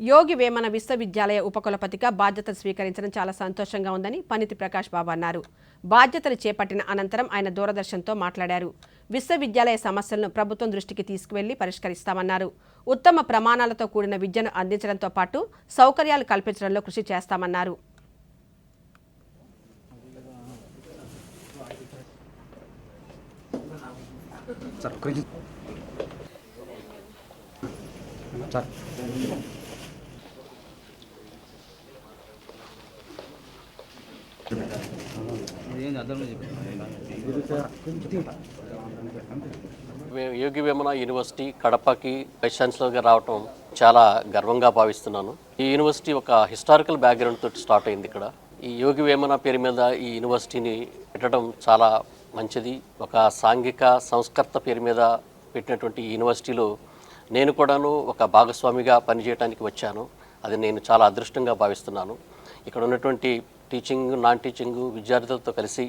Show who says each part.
Speaker 1: యోగి వేమన విశ్వవిద్యాలయ ఉపకులపతిగా బాధ్యతలు స్వీకరించడం చాలా సంతోషంగా ఉందని పనితి ప్రకాష్ బాబు అన్నారు. బాధ్యతలు చేపట్టిన అనంతరం ఆయన దూరదర్శన్తో మాట్లాడారు. విశ్వవిద్యాలయ సమస్యలను ప్రభుత్వం దృష్టికి తీసుకువెళ్ళి పరిష్కరిస్తామన్నారు. ఉత్తమ ప్రమాణాలతో కూడిన విద్యను అందించడంతో పాటు సౌకర్యాలు కల్పించడంలో కృషి చేస్తామన్నారు.
Speaker 2: సార్.
Speaker 3: యోగి వేమన యూనివర్సిటీ కడపకి వైస్ ఛాన్సలర్గా రావటం చాలా గర్వంగా భావిస్తున్నాను. ఈ యూనివర్సిటీ ఒక హిస్టారికల్ బ్యాక్గ్రౌండ్ తోటి స్టార్ట్ అయింది ఇక్కడ. ఈ యోగి వేమన పేరు మీద ఈ యూనివర్సిటీని పెట్టడం చాలా మంచిది. ఒక సాంఘిక సంస్కర్త పేరు మీద పెట్టినటువంటి ఈ యూనివర్సిటీలో నేను కూడాను ఒక భాగస్వామిగా పనిచేయడానికి వచ్చాను. అది నేను చాలా అదృష్టంగా భావిస్తున్నాను. ఇక్కడ ఉన్నటువంటి టీచింగ్ నాన్ టీచింగ్ విద్యార్థులతో కలిసి